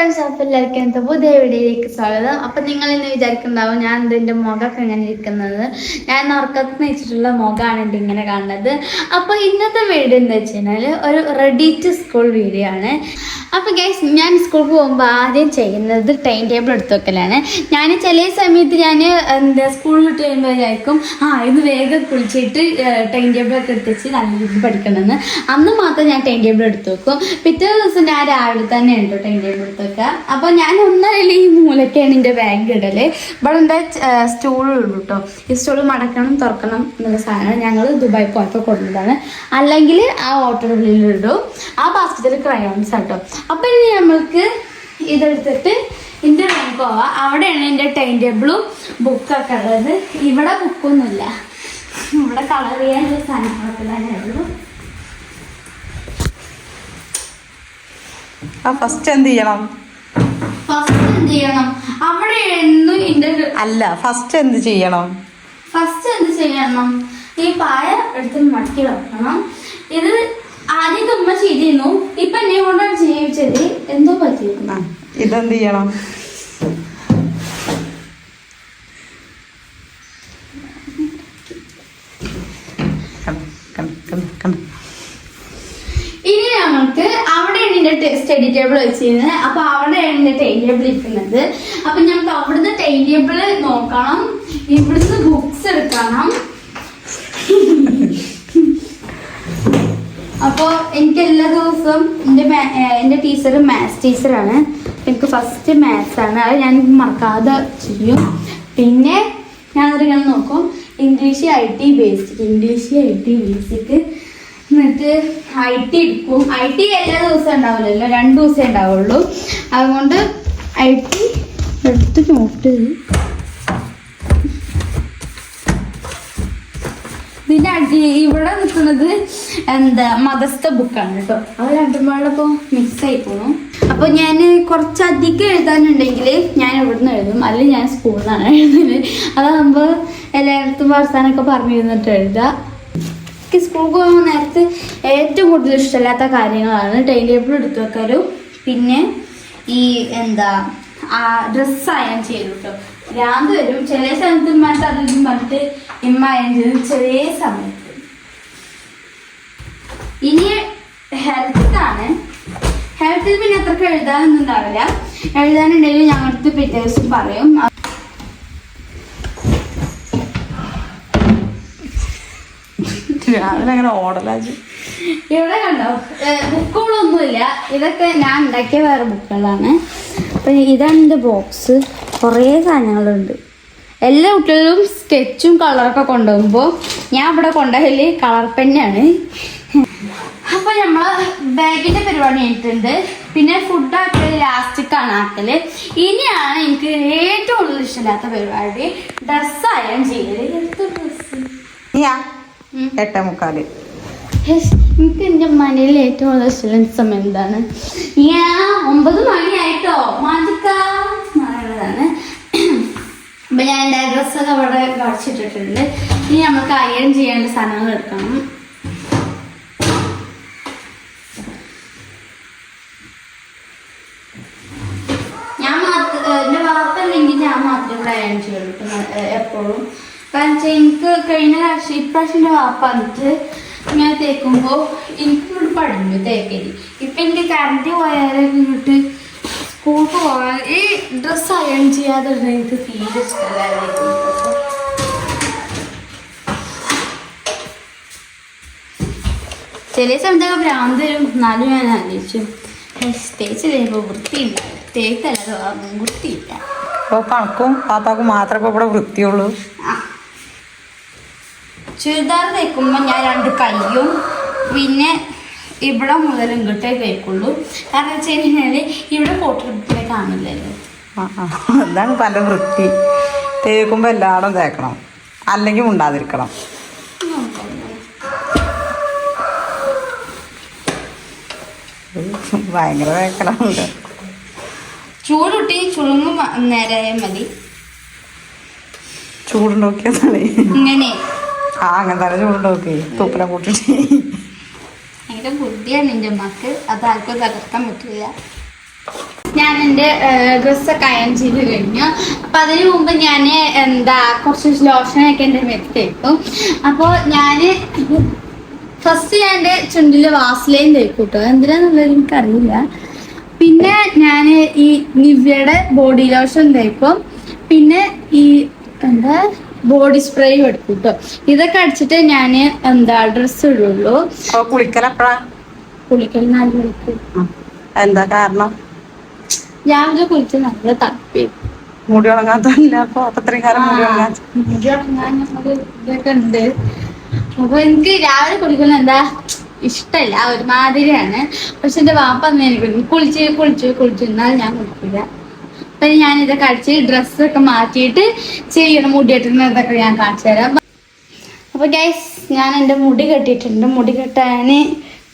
Friends അപ്പോൾ എല്ലാവർക്കും എന്താ പുതിയ വീഡിയോയിലേക്ക് സ്വാഗതം. അപ്പം നിങ്ങൾ ഇന്ന് വിചാരിക്കുന്നുണ്ടാവും ഞാൻ എന്റെ മുഖമൊക്കെ ഇങ്ങനെ ഇരിക്കുന്നത്. ഞാൻ ഉറക്കത്തിന് വെച്ചിട്ടുള്ള മുഖമാണ് എന്റെ ഇങ്ങനെ കാണുന്നത്. അപ്പോൾ ഇന്നത്തെ വീഡിയോ എന്താ വെച്ച് കഴിഞ്ഞാൽ ഒരു റെഡി ടു സ്കൂൾ വീഡിയോ ആണ്. അപ്പോൾ ഗൈസ് ഞാൻ സ്കൂളിൽ പോകുമ്പോൾ ആദ്യം ചെയ്യുന്നത് ടൈം ടേബിൾ എടുത്തു വെക്കലാണ്. ഞാൻ ചില സമയത്ത് ഞാൻ എന്താ സ്കൂൾ വിട്ട് കഴിയുമ്പോൾ വിചാരിക്കും ആ ഇത് വേഗം കുളിച്ചിട്ട് ടൈം ടേബിളൊക്കെ എടുത്ത് വെച്ച് നല്ല രീതിയിൽ പഠിക്കണമെന്ന്. അന്ന് മാത്രം ഞാൻ ടൈം ടേബിൾ എടുത്ത് വെക്കും. പിറ്റേ ദിവസം ഞാൻ രാവിലെ തന്നെ ഉണ്ടോ ടൈം ടേബിൾ എടുത്ത് വെക്കുക അപ്പോൾ ഞാൻ ഒന്നല്ല ഈ മൂലക്കാണ് എന്റെ ബാഗ് ഇടൽ. ഇവിടെ സ്റ്റോളും ഉള്ളു കേട്ടോ ഈ സ്റ്റൂൾ മടക്കണം തുറക്കണം എന്നുള്ള സാധനം ഞങ്ങൾ ദുബായ് പോയപ്പോൾ കൊടുത്തതാണ്. അല്ലെങ്കിൽ ആ ഓട്ടോകളിൽ ഇടും. ആ ബാസ്കറ്റിൽ ക്രയോൺസ് ആട്ടോ. അപ്പോൾ ഇനി നമ്മൾക്ക് ഇതെടുത്തിട്ട് എന്റെ റൂമിൽ പോവാം. അവിടെയാണ് എന്റെ ടൈം ടേബിളും ബുക്കൊക്കെ ഉള്ളത്. ഇവിടെ ബുക്കൊന്നുമില്ല ഇവിടെ കളർ ചെയ്യാനുള്ള സാധനങ്ങളൊക്കെ തന്നെ ഉള്ളൂ. ആ ഫസ്റ്റ് എന്ത് ചെയ്യണം? ഫസ്റ്റ് എന്ത് ചെയ്യണം? അവിടെ അല്ല ഫസ്റ്റ് എന്ത് ചെയ്യണം? ഫസ്റ്റ് എന്ത് ചെയ്യണം? ഈ പായ എടുത്ത് മടക്കി വെക്കണം. ഇത് ആദ്യം ഉമ്മ ചെയ്തിരുന്നു. ഇപ്പൊ എന്നെ കൊണ്ടാണ് ചെയ്യിച്ചത് എന്തോ പറ്റിയിരുന്നു ഇതെന്ത് ചെയ്യണം? എഡിറ്റബിൾ സ്റ്റഡി ടേബിൾ വെച്ചിരുന്നത്. അപ്പൊ അവിടെയാണ് എന്റെ ടൈം ടേബിൾ ഇരിക്കുന്നത്. അപ്പൊ ഞങ്ങൾക്ക് അവിടുന്ന് ടൈം ടേബിൾ നോക്കണം. ഇവിടുന്ന് ബുക്സ് എടുക്കണം. അപ്പോൾ എനിക്ക് എല്ലാ ദിവസവും എന്റെ എന്റെ എന്റെ ടീച്ചർ മാത്സ് ടീച്ചറാണ് എനിക്ക് ഫസ്റ്റ് മാത്സ് ആണ്. അത് ഞാൻ മറക്കാതെ ചെയ്യും. പിന്നെ ഞാനത് ഇങ്ങനെ നോക്കും. English I T basic English I T basic എന്നിട്ട് ഐ ടി എടുക്കും. ഐ ടി എല്ലാ ദിവസവും ഉണ്ടാവില്ലല്ലോ. രണ്ട് ദിവസമേ ഉണ്ടാവുള്ളൂ. അതുകൊണ്ട് ഐ ടി എടുത്ത് നോട്ട് ഇതിന്റെ അടി ഇവിടെ നിൽക്കുന്നത് എന്താ മതസ്ഥ ബുക്കാണ് കേട്ടോ. അത് രണ്ടും പാടെ ഇപ്പോൾ മിക്സ് ആയി പോണു. അപ്പൊ ഞാൻ കുറച്ചധികം എഴുതാനുണ്ടെങ്കിൽ ഞാൻ ഇവിടുന്ന് എഴുതും. അല്ലെങ്കിൽ ഞാൻ സ്കൂളിൽ നിന്നാണ് എഴുതുന്നത്. അതാകുമ്പോൾ എല്ലായിടത്തും വർത്താനൊക്കെ പറഞ്ഞിരുന്നിട്ട് എഴുതുക. എനിക്ക് സ്കൂൾ പോകുന്ന നേരത്ത് ഏറ്റവും കൂടുതൽ ഇഷ്ടമില്ലാത്ത കാര്യങ്ങളാണ് ടൈം ടേബിൾ എടുത്തു വെക്കലും പിന്നെ ഈ എന്താ ആ ഡ്രസ്സ് അയൺ ചെയ്തു കേട്ടോ രാന്ത് വരും ചില സമയത്ത് ഉമ്മാട്ട് അത് പറഞ്ഞിട്ട് ഇമ്മ അയൺ ചെയ്തു ചെറിയ സമയത്ത്. ഇനി ഹെൽത്താണ് ഹെൽത്തിൽ പിന്നെ അത്രയ്ക്ക് എഴുതാനൊന്നും ഉണ്ടാവില്ല. എഴുതാനുണ്ടെങ്കിൽ ഞങ്ങളുടെ പിറ്റേ ദിവസം പറയും. രാവിലെ അങ്ങനെ ഓടലാജ് ഇവിടെ കണ്ടോ? ബുക്കുകളൊന്നുമില്ല. ഇതൊക്കെ ഞാൻ ഉണ്ടാക്കിയ വേറെ ബുക്കുകളാണ്. അപ്പം ഇതാണ് എന്റെ ബോക്സ്. കുറേ സാധനങ്ങളുണ്ട്. എല്ലാ കുട്ടികളും സ്കെച്ചും കളറൊക്കെ കൊണ്ടുപോകുമ്പോൾ ഞാൻ ഇവിടെ കൊണ്ടുപോകൽ കളർ പെന്നാണ്. അപ്പോൾ നമ്മൾ ബാഗിന്റെ പരിപാടി കഴിഞ്ഞിട്ടുണ്ട്. പിന്നെ ഫുഡ് ആക്കൽ ലാസ്റ്റിക്കാണ് ആക്കൽ ഇനിയാണ് എനിക്ക് ഏറ്റവും കൂടുതൽ ഇഷ്ടമില്ലാത്ത പരിപാടി. ഡ്രസ്സ് അയൺ ചെയ്യൽ. എന്ത് ഡ്രസ്സ്? എട്ടേ മുക്കാൽ എനിക്ക് എന്റെ മനയിൽ ഏറ്റവും കൂടുതൽ സമയം എന്താണ്? ഞാൻ ഒമ്പത് മണിയായിട്ടോ? മാറ്റിക്കാണ് അപ്പൊ ഞാൻ എന്റെ ഡ്രസ്സൊക്കെ അവിടെ ഇനി നമുക്ക് അയൺ ചെയ്യേണ്ട സാധനങ്ങൾ എടുക്കണം ഞാൻ മാത്രം എന്റെ ഉണ്ടെങ്കിൽ ഞാൻ മാത്രമേ ഇവിടെ അയൺ ചെയ്യുള്ളൂ എപ്പോഴും. കാരണം വെച്ചാൽ എനിക്ക് കഴിഞ്ഞ പ്രാവശ്യം ഇപ്രാവശ്യം എന്റെ വാപ്പ വന്നിട്ട് ഇങ്ങനെ തേക്കുമ്പോൾ എനിക്ക് പടിഞ്ഞു തേക്കരി ഇപ്പൊ എനിക്ക് കറണ്ട് പോയാലും ഇങ്ങോട്ട് സ്കൂളിൽ പോകാൻ ഈ ഡ്രസ്സ് അയൺ ചെയ്യാതെ എനിക്ക് തീരെ ഇഷ്ടമല്ലായിരുന്നു ചില സമയത്തൊക്കെ ഭ്രാന്ത് വരും. എന്നാലും ഞാൻ ആലോചിച്ചു "ഹേയ്, തേച്ച് കഴിയുമ്പോൾ വൃത്തിയില്ല. തേക്കല്ല വൃത്തിയില്ല. അപ്പോൾ കണക്കും പാപ്പാക്കും മാത്രമേ ഇപ്പോൾ ഇവിടെ വൃത്തിയുള്ളൂ. ചുരിദാർ തേക്കുമ്പോൾ ഞാൻ രണ്ട് കൈയും പിന്നെ ഇവിടെ മുതൽ ഇങ്ങോട്ടേ തേക്കുള്ളൂ. കാരണം വെച്ച് കഴിഞ്ഞാൽ ഇവിടെ ഫോട്ടോ കാണില്ലല്ലോ. അതാണ് പല വൃത്തി. തേക്കുമ്പോൾ എല്ലായിടും തേക്കണം. അല്ലെങ്കിൽ ഉണ്ടാതിരിക്കണം ഭയങ്കര തേക്കണമുണ്ട് ചൂടുട്ടി ചുളുങ്ങും നേരെ മതി. ചൂടുണ്ടോക്കിയാ ഇങ്ങനെ. ആ അങ്ങനെ തന്നെ ചൂടുണ്ടോക്കി. തൂപ്പിനെ കൂട്ടിട്ട്. ഭയങ്കര ബുദ്ധിയാണ് എന്റെ അമ്മയ്ക്ക് അത് ആർക്കും തകർക്കാൻ പറ്റില്ല ഞാൻ എന്റെ ഡ്രസ്സൊക്കെ അയൺ ചെയ്ത് കഴിഞ്ഞു. അപ്പം അതിന് മുമ്പ് ഞാൻ എന്താ കുറച്ച് ലോഷനൊക്കെ എന്റെ മെത്തേക്കും അപ്പോ അപ്പോൾ ഞാൻ ഫസ്റ്റ് ഞാൻ എന്റെ ചുണ്ടിൽ വാസ്ലൈൻ തേക്കും കേട്ടോ എന്തിനാന്നുള്ളത് എനിക്കറിയില്ല. പിന്നെ ഞാൻ ഈ നിവ്യയുടെ ബോഡി ലോഷൻ തേക്കും. പിന്നെ ഈ എന്താ ബോഡി സ്പ്രേ എടുക്കും കേട്ടോ ഇതൊക്കെ അടിച്ചിട്ട് ഞാൻ എന്താ ഡ്രസ് ഇടുള്ളൂ. കുളിക്കൽ നാല് മണിക്ക്. എന്താ കാരണം? രാവിലെ കുളിച്ച് നല്ല തപ്പി. മുടി ഉണങ്ങാത്തല്ല അപ്പൊ കാലം മുടി ഉണങ്ങാൻ. മുടി ഉണങ്ങാൻ ഇതൊക്കെ ഉണ്ട്. അപ്പൊ എനിക്ക് രാവിലെ കുളിക്കുന്ന എന്താ ഇഷ്ടല്ല. ഒരുമാതിരിയാണ്. പക്ഷെ എന്റെ വാപ്പ അന്ന് എനിക്ക് കുളിച്ച് കുളിച്ച് കുളിച്ചു കുളിച്ചു എന്നാൽ ഞാൻ കുളിക്കില്ല അപ്പൊ ഞാൻ ഇതൊക്കെ അടിച്ച് ഡ്രസ്സൊക്കെ മാറ്റിയിട്ട് ചെയ്യണം മുടി കെട്ടുന്നതൊക്കെ ഞാൻ കാണിച്ചു തരാം. അപ്പൊ ഗൈസ് ഞാൻ എന്റെ മുടി കെട്ടിയിട്ടുണ്ട്. മുടി കെട്ടാൻ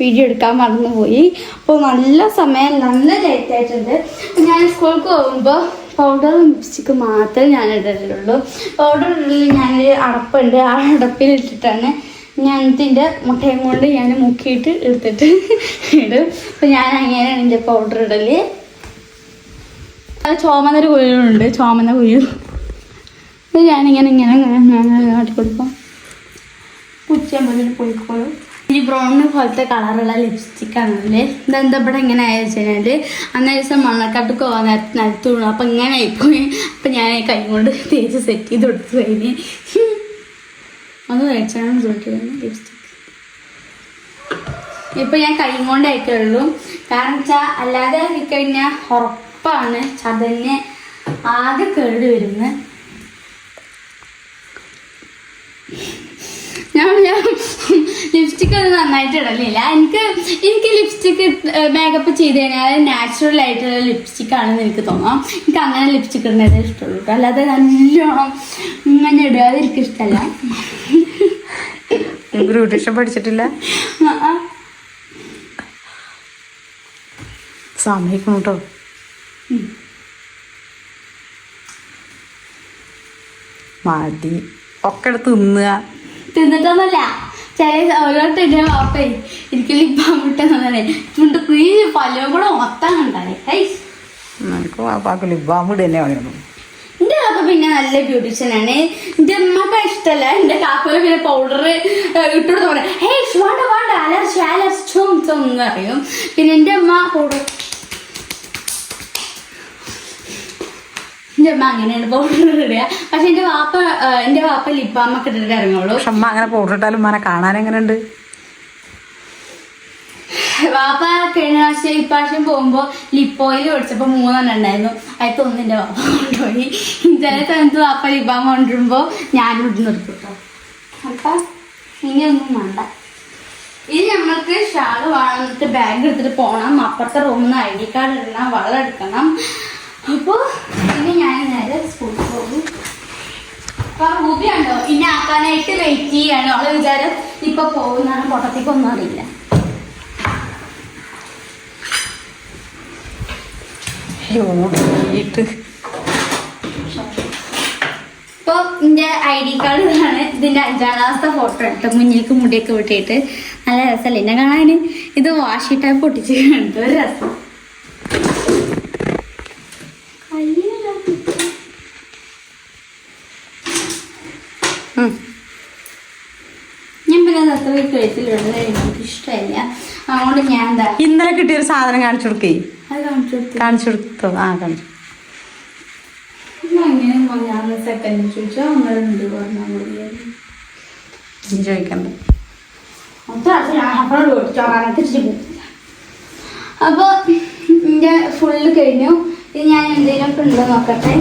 വീഡിയോ എടുക്കാൻ മറന്നുപോയി. അപ്പോൾ നല്ല സമയം നല്ല ലേറ്റ് ആയിട്ടുണ്ട്. ഞാൻ സ്കൂൾക്ക് പോകുമ്പോൾ പൗഡർ ലിപ്സ്റ്റിക്ക് മാത്രമേ ഞാൻ ഇടലുള്ളൂ. പൗഡർ ഇടലിൽ ഞാൻ അടപ്പുണ്ട്. ആ അടപ്പിൽ ഇട്ടിട്ടാണ് ഞാൻ ഇതിന്റെ മുട്ടയും കൊണ്ട് ഞാൻ മുക്കിയിട്ട് എടുത്തിട്ട് ഇടും. അപ്പം ഞാൻ അങ്ങനെയാണ് എന്റെ പൗഡർ ഇടൽ. ചുമന്നൊരു കുഴിയുണ്ട് ചോമന്ന കുഴി ഇത് ഞാനിങ്ങനെ ഇങ്ങനെ ഇങ്ങനെ കാട്ടിക്കൊടുക്കും. ഉച്ചയാകുമ്പോൾ പോയിക്കോളും. ഈ ബ്രൗൺ പോലത്തെ കളറുള്ള ലിപ്സ്റ്റിക് ആണല്ലേ ഇതെന്താ ഇവിടെ ഇങ്ങനെ അയച്ചു കഴിഞ്ഞാൽ അന്നേ ദിവസം മണ്ണക്കാട്ട് പോകാൻ നേരത്ത് നിലത്ത് വീണു. അപ്പം ഇങ്ങനെ ആയിപ്പോയി. അപ്പം ഞാൻ കൈ കൊണ്ട് തേച്ച് സെറ്റ് ചെയ്ത് കൊടുത്തു കഴിഞ്ഞ് ഒന്ന് മേടിച്ചാണ് ചോദിക്കുന്നത് ലിപ്സ്റ്റിക് ഇപ്പം ഞാൻ കൈ കൊണ്ട് അയക്കുള്ളൂ. കാരണം വെച്ചാൽ അല്ലാതെ കഴിഞ്ഞാൽ ഉറപ്പാണ്. ചതഞ്ഞ് ആകെ കേട് വരുന്നത് ഞാൻ ഞാൻ ലിപ്സ്റ്റിക് ഒന്നും നന്നായിട്ട് ഇടലില്ല. എനിക്ക് എനിക്ക് ലിപ്സ്റ്റിക് മേക്കപ്പ് ചെയ്ത് കഴിഞ്ഞാൽ നാച്ചുറൽ ആയിട്ടുള്ള ലിപ്സ്റ്റിക് ആണെന്ന് എനിക്ക് തോന്നാം. എനിക്ക് അങ്ങനെ ലിപ്സ്റ്റിക് ഇടുന്നതേ ഇഷ്ടമുള്ളൂ. അല്ലാതെ നല്ലോണം ഇങ്ങനെ ഇടുക അത് എനിക്ക് ഇഷ്ടമല്ല. ബ്യൂട്ടീഷ്യൻ പഠിച്ചിട്ടില്ല? സമയം കേട്ടോ മതി ഒക്കെ എടുത്ത് തിന്നുക. തിന്നിട്ടൊന്നുമല്ല. ചില ഓരോരുത്തരുടെ വാപ്പേ എനിക്ക് ലിപ്പാൻ വിട്ടെന്നാണ് ചുണ്ട് ക്രീ പല്ലോ കൂടെ മൊത്തം കണ്ടാലേ എനിക്ക് പാപ്പാക്ക് ലിബാമ്പ് തന്നെ വേണം എന്റെ കാക്ക പിന്നെ നല്ല ബ്യൂട്ടീഷ്യനാണ് എന്റെ അമ്മയ്ക്ക് ഇഷ്ടല്ല. എന്റെ കാക്കോൽ പിന്നെ പൗഡർ ഇട്ടുകൊടുത്ത പറയാം. ഹേയ് വേണ്ട വേണ്ട. അലർച്ചി അലർച്ചി ചോം ചോം എന്ന് പറയും. പിന്നെ എന്റെ അമ്മ പൗഡർ എന്റെ അമ്മ അങ്ങനെയാണ് പൗഡർ ഇടുക പക്ഷെ എന്റെ വാപ്പ എന്റെ വാപ്പ ലിപ്പാമൊക്കെ ഇട്ടിട്ട് ഇറങ്ങുള്ളൂ. പക്ഷെ അമ്മ അങ്ങനെ പൗഡർ ഇട്ടാലും ഉമ്മാനെ കാണാൻ എങ്ങനെയുണ്ട്? വാപ്പ കഴിഞ്ഞ പ്രാവശ്യം ഇപ്രാവശ്യം പോകുമ്പോ ലിപ്പ് ഓയിൽ ഒടിച്ചപ്പോ മൂന്നെണ്ണം ഉണ്ടായിരുന്നു. അതിൽ ഒന്നിന്റെ വാപ്പ കൊണ്ടുപോയി. ചില സമയത്ത് വാപ്പ ലിപ്പാമ കൊണ്ടുവരുമ്പോ ഞാനും ഇട്ട് നിർത്തും കേട്ടോ അപ്പൊ ഇനിയൊന്നും വേണ്ട. ഇനി നമ്മൾക്ക് ഷാൾ വാങ്ങിട്ട് ബാഗ് എടുത്തിട്ട് പോകണം അപ്പുറത്തെ റൂമിൽ നിന്ന് ഐ ഡി കാർഡ് ഇടണം വെള്ളം അപ്പോൾ ഇനി ഞാൻ നേരെ സ്കൂളിൽ പോകും. അപ്പൊ റൂബി ഉണ്ടോ? ഇനി ആക്കാനായിട്ട് വെയിറ്റ് ചെയ്യാണ്. അവളെ വിചാരം ഇപ്പൊ പോകുന്നതാണ്. പൊട്ടത്തേക്കൊന്നും അറിയില്ല. ഇപ്പൊ എന്റെ ഐ ഡി കാർഡ് ഇതാണ്. ഇതിന്റെ അഞ്ചാം ക്ലാസ്സത്തെ ഫോട്ടോ എടുത്ത് മുന്നിലേക്ക് മുടിയൊക്കെ വിട്ടിട്ട് നല്ല രസമല്ലേ എന്നെ കാണാൻ ഇത് വാഷി പൊട്ടിച്ച് കണ്ടു ഒരു രസം കയ്യിലെന്താ പിടിച്ചേ? ഞാൻ എനിക്ക് ഇഷ്ടമല്ല. അതുകൊണ്ട് ഞാൻ എന്താ ഇന്നലെ കിട്ടിയൊരു സാധനം കാണിച്ചു കൊടുക്കേ. അത് കാണിച്ചു കൊടുത്തു കാണിച്ചു കൊടുത്തോ. ആ കാണിച്ചു അങ്ങനെ ഞാൻ സെക്കൻഡ് ചോദിച്ചാൽ പറഞ്ഞാൽ ചോദിക്കണ്ട അപ്പോൾ എന്റെ ഫുള്ള് കഴിഞ്ഞു. ഇനി ഞാൻ എന്തെങ്കിലുമൊക്കെ ഉണ്ടോ നോക്കട്ടെ.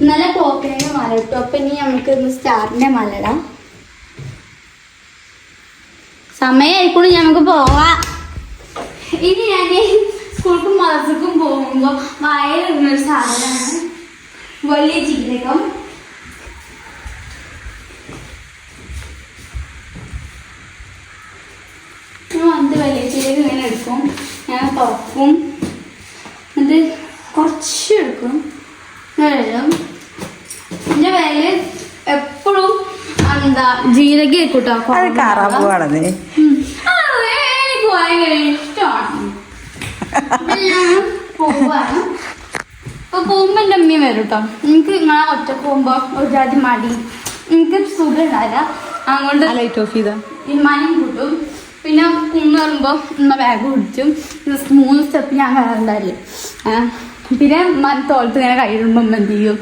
ഇന്നലെ ക്ലോക്കിനെ മല ഇട്ടു. അപ്പൊ ഇനി നമുക്ക് ഇന്ന് സ്റ്റാറിന്റെ മല ഇടാം സമയമായിക്കൂടി ഞങ്ങൾക്ക് പോവാം. ഇനി ഞാൻ സ്കൂൾക്കും മദ്രസക്കും പോകുമ്പോൾ ഒരു സാധനമാണ് വലിയ ജീരകം. ഞാൻ വന്ന് വലിയ ജീരകം ഇങ്ങനെ എടുക്കും. ഞാൻ തുറക്കും. എന്നിട്ട് കുറച്ച് എടുക്കും. വെള്ളം എന്റെ എപ്പോഴും എന്താ ജീരകം കൂട്ടോ അത് കറാബ് വേണമെന്നേ എനിക്ക് ഭയങ്കര ഇഷ്ടമാണ് അപ്പൊ പോകുമ്പോ എന്റെ അമ്മയും വരും കേട്ടോ എനിക്ക് നിങ്ങളെ ഒറ്റ പോകുമ്പോ ഒരു ജാതി മടി. എനിക്ക് സുഖം ഉണ്ടാവില്ല അതുകൊണ്ട് ലൈറ്റ് ഓഫ് ചെയ്താ. ഇമ്മാനും കൂട്ടും. പിന്നെ കുന്ന് പറയുമ്പോൾ ഉമ്മ ബാഗ് പിടിച്ചു. ജസ്റ്റ് മൂന്ന് സ്റ്റെപ്പ് ഞാൻ കയറണ്ടായില്ലേ പിന്നെ തോളത്ത് ഇങ്ങനെ കൈയിടുമ്പോൾ ഉമ്മ എന്ത് ചെയ്യും?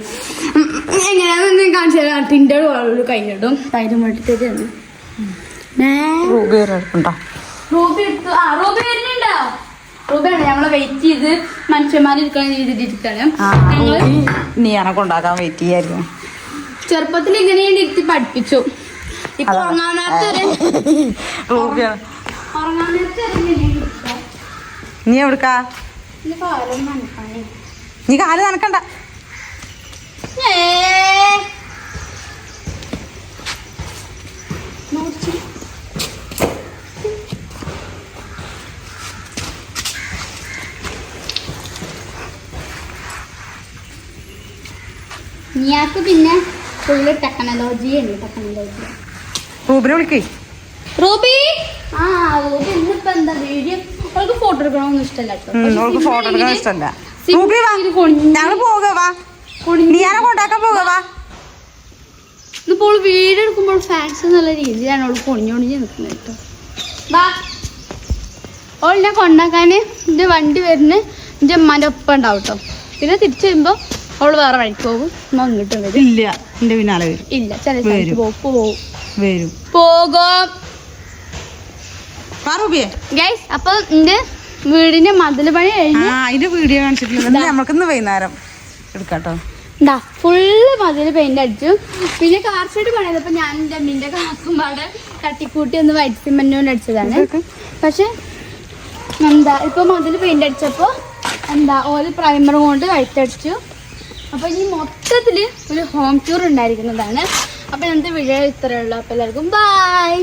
എങ്ങനെയാണെന്ന് കാണിച്ചു തരാം. ടിന്റെ ഒരു കൈയിടും കയ്യിലും വേണ്ടിട്ട് തന്നു. റൂബി എടുത്തു. ആ റൂബി വരുന്നുണ്ടോ? റൂബിയാണ് ഞങ്ങൾ വെയിറ്റ് ചെയ്ത് മനുഷ്യന്മാരിരിക്കണ രീതിയിലിരിക്കാണ് ആ ഞങ്ങൾ റൂബി നീ എനക്ക് ഉണ്ടാക്കാൻ വെയിറ്റ് ചെയ്യായിരുന്നു ചെറുപ്പത്തിൽ ഇങ്ങനെ ഇരുത്തി പഠിപ്പിച്ചു. ഇപ്പൊ. ഉറങ്ങാൻ നീ എവിടുക്കാ? നീ കാൽ നനക്കണ്ട. നീയാക്ക് പിന്നെ ഫുള്ള് ടെക്നോളജി ഉണ്ട് ടെക്നോളജി. റൂബിനെ വിളിക്കേ. റൂബി? ആ റൂബി ഇന്നിപ്പോ എന്താ വീഡിയോ? അവൾക്ക് ഫോട്ടോ എടുക്കണമെന്ന് ഇഷ്ടമല്ല അവൾക്ക് ഫോട്ടോ എടുക്കാൻ റൂബി വാ ഇതിൽ കൊഞ്ഞ് ഞങ്ങൾ പോക വാ. കൊഞ്ഞ് നീ എന്നെ കൊണ്ടാക്കാൻ പോകവാ ഇന്നിപ്പോൾ വീഡിയോ എടുക്കുമ്പോൾ ഫാൻസ് എന്നുള്ള രീതിയിലാണ് അവൾ കൊണിഞ്ഞൊണിഞ്ഞ് നിൽക്കുന്നത് കേട്ടോ. വാ. ഓൾ എന്നെ കൊണ്ടാക്കാൻ എന്റെ വണ്ടി വരുന്ന എന്റെ അമ്മാന്റെ ഒപ്പം ഉണ്ടാവും കേട്ടോ. പിന്നെ തിരിച്ചു വരുമ്പോൾ അവൾ വേറെ വഴിക്ക് പോകും. ഉമ്മ ഇങ്ങോട്ടും വരും. ഇല്ല എന്റെ പിന്നാലെ വരും. ഇല്ല ചില പോകും വരും. പോകും. ഗൈസ് അപ്പൊ എന്റെ വീടിന്റെ മതിൽ പണി കഴിഞ്ഞു. അതിന്റെ വീഡിയോ കാണിച്ചിട്ടില്ല. നമുക്കിന്ന് വൈകുന്നേരം എടുക്കാട്ടോ. എന്താ ഫുള്ള് മതിൽ പെയിന്റ് അടിച്ചു. പിന്നെ കാർ ഷെഡ് പണിതപ്പോൾ ഞാൻ എന്റെ അമ്മീന്റെ കാക്കും പാടെ തട്ടിക്കൂട്ടി ഒന്ന് വൈറ്റ് സിമെന്റ് കൊണ്ട് അടിച്ചതാണ്. പക്ഷെ എന്താ ഇപ്പൊ മതിൽ പെയിന്റ് അടിച്ചപ്പോ എന്താ ഓൽ പ്രൈമർ കൊണ്ട് വൈറ്റ് അടിച്ചു അപ്പൊ ഇനി മൊത്തത്തിൽ ഒരു ഹോം ടൂർ ഉണ്ടായിരിക്കുന്നതാണ്. അപ്പൊ ഇന്നത്തെ വീഡിയോ ഇത്രയുള്ളൂ അപ്പൊ എല്ലാവർക്കും ബൈ